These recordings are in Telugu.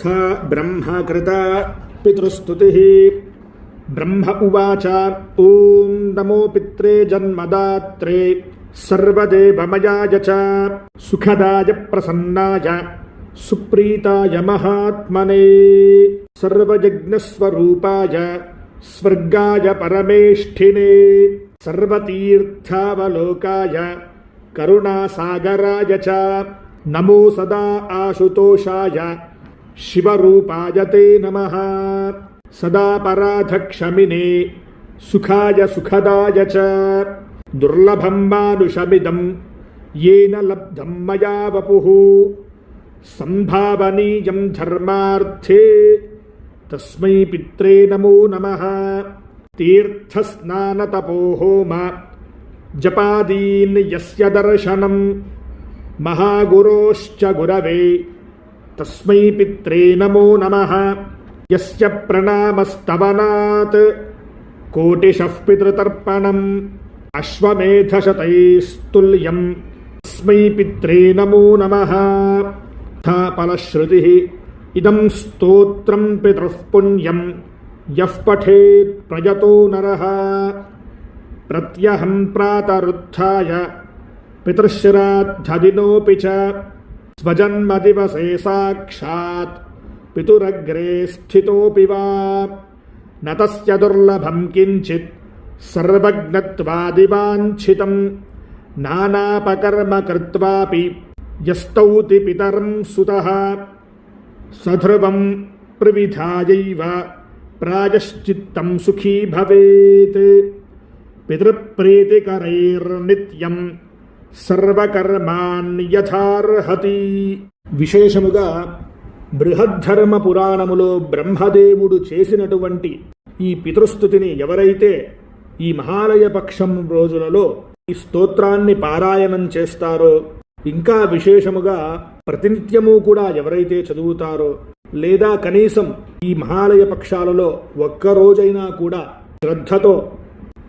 थ ब्रह्मकृता पितृस्तुतिः ब्रह्म उवाच ॐ नमो पित्रे जन्मदात्रे सर्वदेवमयाय च सुखदाय प्रसन्नाय सुप्रीताय महात्मने सर्वयज्ञस्वरूपाय स्वर्गाय परमेष्ठिने सर्वतीर्थावलोकाय करुणासागराय च नमो सदा आशुतोषाय शिवरूपाय ते नमः सदा पराधक्षमिने सुखाय सुखदाय च दुर्लभं मानुषमिदं येन लब्धं मया वपुः सम्भावनीयं धर्मार्थे तस्मै पित्रे नमो नमः तीर्थस्नानतपो होम जपादीन् यस्य दर्शनं महागुरोश्च गुरवे తస్మై పిత్రే నమో నమ. యస్య ప్రణామస్తవనాత్. కోటిశః పితృతర్పణం. అశ్వమేధశతైస్తుల్యం. తస్మై పిత్రే నమో నమ. ఫలశ్రుతి ఇదం స్తోత్రం పితృః పుణ్యం యః పఠేత్ ప్రయతో నర ప్రత్యహం ప్రాతరుత్థాయ పితృశ్రాద్ధదినోపి చ स्वजन्मदिवसे साक्षात् पितुरग्रे स्थितोऽपि वा न तस्य दुर्लभं किञ्चित् सर्वज्ञत्वादिवाञ्छितं नानापकर्म कृत्वापि यस्तौति पितरं सुतः सध्रुवं प्रविधायैव प्रायश्चित्तं सुखी भवेत् पितृप्रीतिकरैर्नित्यम् సర్వకర్మాన్యథార్హతి. విశేషముగా బృహద్ధర్మ పురాణములో బ్రహ్మదేవుడు చేసినటువంటి ఈ పితృస్థుతిని ఎవరైతే ఈ మహాలయ పక్షం రోజులలో ఈ స్తోత్రాన్ని పారాయణం చేస్తారో ఇంకా విశేషముగా ప్రతినిత్యము కూడా ఎవరైతే చదువుతారో లేదా కనీసం ఈ మహాలయ పక్షాలలో ఒక్క రోజైనా కూడా శ్రద్ధతో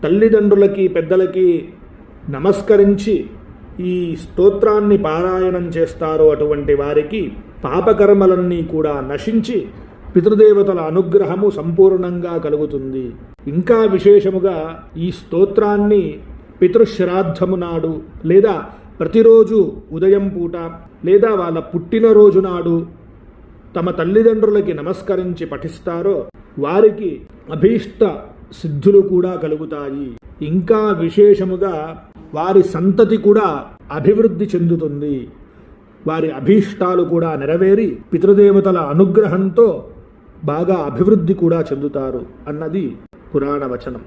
తల్లిదండ్రులకి పెద్దలకి నమస్కరించి ఈ స్తోత్రాన్ని పారాయణం చేస్తారో అటువంటి వారికి పాపకర్మలన్నీ కూడా నశించి పితృదేవతల అనుగ్రహము సంపూర్ణంగా కలుగుతుంది. ఇంకా విశేషముగా ఈ స్తోత్రాన్ని పితృశ్రాద్ధము నాడు లేదా ప్రతిరోజు ఉదయం పూట లేదా వాళ్ళ పుట్టినరోజు నాడు తమ తల్లిదండ్రులకి నమస్కరించి పఠిస్తారో వారికి అభీష్ట సిద్ధులు కూడా కలుగుతాయి. ఇంకా విశేషముగా వారి సంతతి కూడా అభివృద్ధి చెందుతుంది. వారి అభీష్టాలు కూడా నెరవేరి పితృదేవతల అనుగ్రహంతో బాగా అభివృద్ధి కూడా చెందుతారు అన్నది పురాణ వచనం.